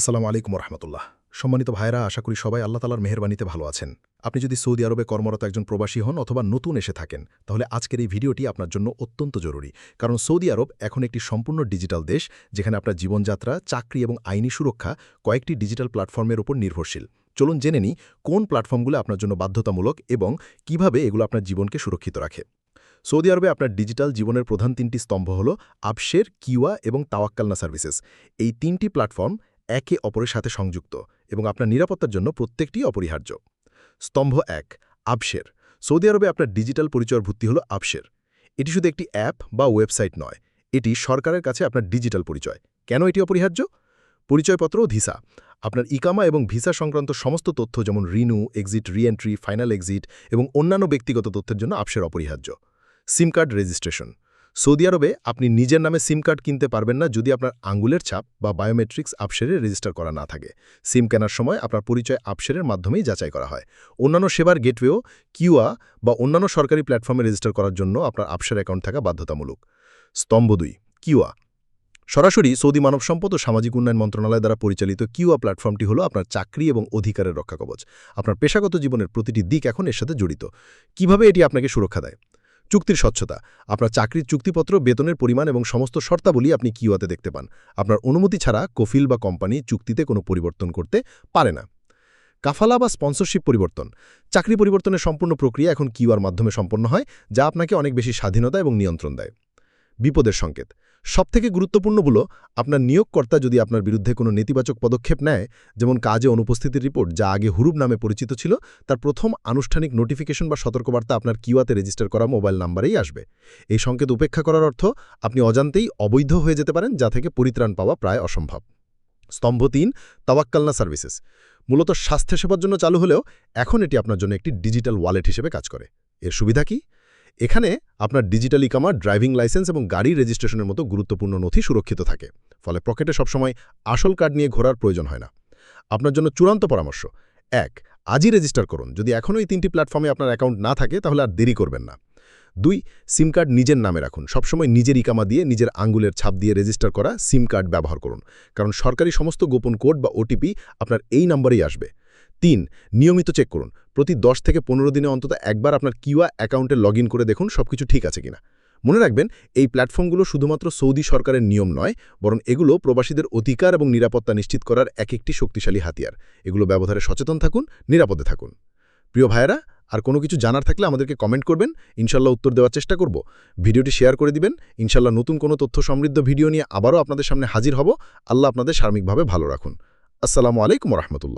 আসসালামু আলাইকুম রহমতুল্লাহ সম্মানিত ভাইরা আশা করি সবাই আল্লাহ তালার মেহরবানিতে ভালো আছেন। আপনি যদি সৌদি আরবে কর্মরত একজন প্রবাসী হন অথবা নতুন এসে থাকেন, তাহলে আজকের এই ভিডিওটি আপনার জন্য অত্যন্ত জরুরি। কারণ সৌদি আরব এখন একটি সম্পূর্ণ ডিজিটাল দেশ, যেখানে আপনার জীবনযাত্রা, চাকরি এবং আইনি সুরক্ষা কয়েকটি ডিজিটাল প্ল্যাটফর্মের উপর নির্ভরশীল। চলুন জেনে নিই কোন প্ল্যাটফর্মগুলো আপনার জন্য বাধ্যতামূলক এবং কীভাবে এগুলো আপনার জীবনকে সুরক্ষিত রাখে। সৌদি আরবে আপনার ডিজিটাল জীবনের প্রধান তিনটি স্তম্ভ হল আপশের কিওয়া এবং তাওয়াক্কালনা সার্ভিসেস। এই তিনটি প্ল্যাটফর্ম একে অপরের সাথে সংযুক্ত এবং আপনার নিরাপত্তার জন্য প্রত্যেকটি অপরিহার্য। স্তম্ভ এক আবশের সৌদি আরবে আপনার ডিজিটাল পরিচয়ের ভর্তি হল আবশের এটি শুধু একটি অ্যাপ বা ওয়েবসাইট নয়, এটি সরকারের কাছে আপনার ডিজিটাল পরিচয়। কেন এটি অপরিহার্য? পরিচয়পত্র ভিসা। আপনার ইকামা এবং ভিসা সংক্রান্ত সমস্ত তথ্য যেমন renew, exit, reentry, final exit এবং অন্যান্য ব্যক্তিগত তথ্যের জন্য আপসের অপরিহার্য। সিম কার্ড রেজিস্ট্রেশন। সৌদি আরবে আপনি নিজের নামে সিম কার্ড কিনতে পারবেন না যদি আপনার আঙ্গুলের ছাপ বা বায়োমেট্রিক্স আপশেরে রেজিস্টার করা না থাকে। সিম কেনার সময় আপনার পরিচয় আপশেরের মাধ্যমেই যাচাই করা হয়। অন্যান্য সেবার গেটওয়েও কিউয়া বা অন্যান্য সরকারি প্ল্যাটফর্মে রেজিস্টার করার জন্য আপনার আপসের অ্যাকাউন্ট থাকা বাধ্যতামূলক। স্তম্ভ দুই কিউয়া সরাসরি সৌদি মানব সম্পদ ও সামাজিক উন্নয়ন মন্ত্রণালয় দ্বারা পরিচালিত কিউয়া প্ল্যাটফর্মটি হল আপনার চাকরি এবং অধিকারের রক্ষা কবচ আপনার পেশাগত জীবনের প্রতিটি দিক এখন এর সাথে জড়িত। কীভাবে এটি আপনাকে সুরক্ষা দেয়? চুক্তির স্বচ্ছতা। আপনার চাকরির চুক্তিপত্র, বেতনের পরিমাণ এবং সমস্ত শর্তাবলী আপনি কিওয়াতে দেখতে পান। আপনার অনুমতি ছাড়া কফিল বা কোম্পানি চুক্তিতে কোনো পরিবর্তন করতে পারে না। কাফালা বা স্পন্সরশিপ পরিবর্তন। চাকরি পরিবর্তনের সম্পূর্ণ প্রক্রিয়া এখন কিউআর মাধ্যমে সম্পন্ন হয়, যা আপনাকে অনেক বেশি স্বাধীনতা এবং নিয়ন্ত্রণ দেয়। বিপদের সংকেত। সবথেকে গুরুত্বপূর্ণ হলো আপনার নিয়োগকর্তা যদি আপনার বিরুদ্ধে কোনো নেতিবাচক পদক্ষেপ নেয়, যেমন কাজে অনুপস্থিতির রিপোর্ট যা আগে হুরুব নামে পরিচিত ছিল, তার প্রথম আনুষ্ঠানিক নোটিফিকেশন বা সতর্কবার্তা আপনার কিওয়াতে রেজিস্টার করা মোবাইল নাম্বারেই আসবে। এই সংকেত উপেক্ষা করার অর্থ আপনি অজান্তেই অবৈধ হয়ে যেতে পারেন, যা থেকে পরিত্রাণ পাওয়া প্রায় অসম্ভব। স্তম্ভ তিন, তাওয়াক্কালনা সার্ভিসেস। মূলত স্বাস্থ্যসেবার জন্য চালু হলেও এখন এটি আপনার জন্য একটি ডিজিটাল ওয়ালেট হিসেবে কাজ করে। এর সুবিধা কি? এখানে আপনার ডিজিটাল ইকামার ড্রাইভিং লাইসেন্স এবং গাড়ি রেজিস্ট্রেশনের মতো গুরুত্বপূর্ণ নথি সুরক্ষিত থাকে। ফলে পকেটে সবসময় আসল কার্ড নিয়ে ঘোরার প্রয়োজন হয় না। আপনার জন্য চূড়ান্ত পরামর্শ, এক, আজই রেজিস্টার করুন। যদি এখনও এই তিনটি প্ল্যাটফর্মে আপনার অ্যাকাউন্ট না থাকে, তাহলে আর দেরি করবেন না। দুই, সিম কার্ড নিজের নামে রাখুন। সবসময় নিজের ইকামা দিয়ে নিজের আঙ্গুলের ছাপ দিয়ে রেজিস্টার করা সিম কার্ড ব্যবহার করুন। কারণ সরকারি সমস্ত গোপন কোড বা ওটিপি আপনার এই নাম্বারেই আসবে। তিন, নিয়মিত চেক করুন। প্রতি দশ থেকে পনেরো দিনে অন্তত একবার আপনার কিউয়া অ্যাকাউন্টে লগ করে দেখুন সবকিছু ঠিক আছে কিনা। মনে রাখবেন, এই প্ল্যাটফর্মগুলো শুধুমাত্র সৌদি সরকারের নিয়ম নয়, বরং এগুলো প্রবাসীদের অধিকার এবং নিরাপত্তা নিশ্চিত করার এক একটি শক্তিশালী হাতিয়ার। এগুলো ব্যবহারে সচেতন থাকুন, নিরাপদে থাকুন। প্রিয় ভাইয়েরা, আর কোনো কিছু জানার থাকলে আমাদেরকে কমেন্ট করবেন, ইনশাল্লাহ উত্তর দেওয়ার চেষ্টা করব। ভিডিওটি শেয়ার করে দিবেন, ইনশাল্লাহ নতুন কোনো তথ্য সমৃদ্ধ ভিডিও নিয়ে আবারও আপনাদের সামনে হাজির হব। আল্লাহ আপনাদের সার্বিকভাবে ভালো রাখুন। আসসালামু আলাইকুম রহমতুল্লাহ।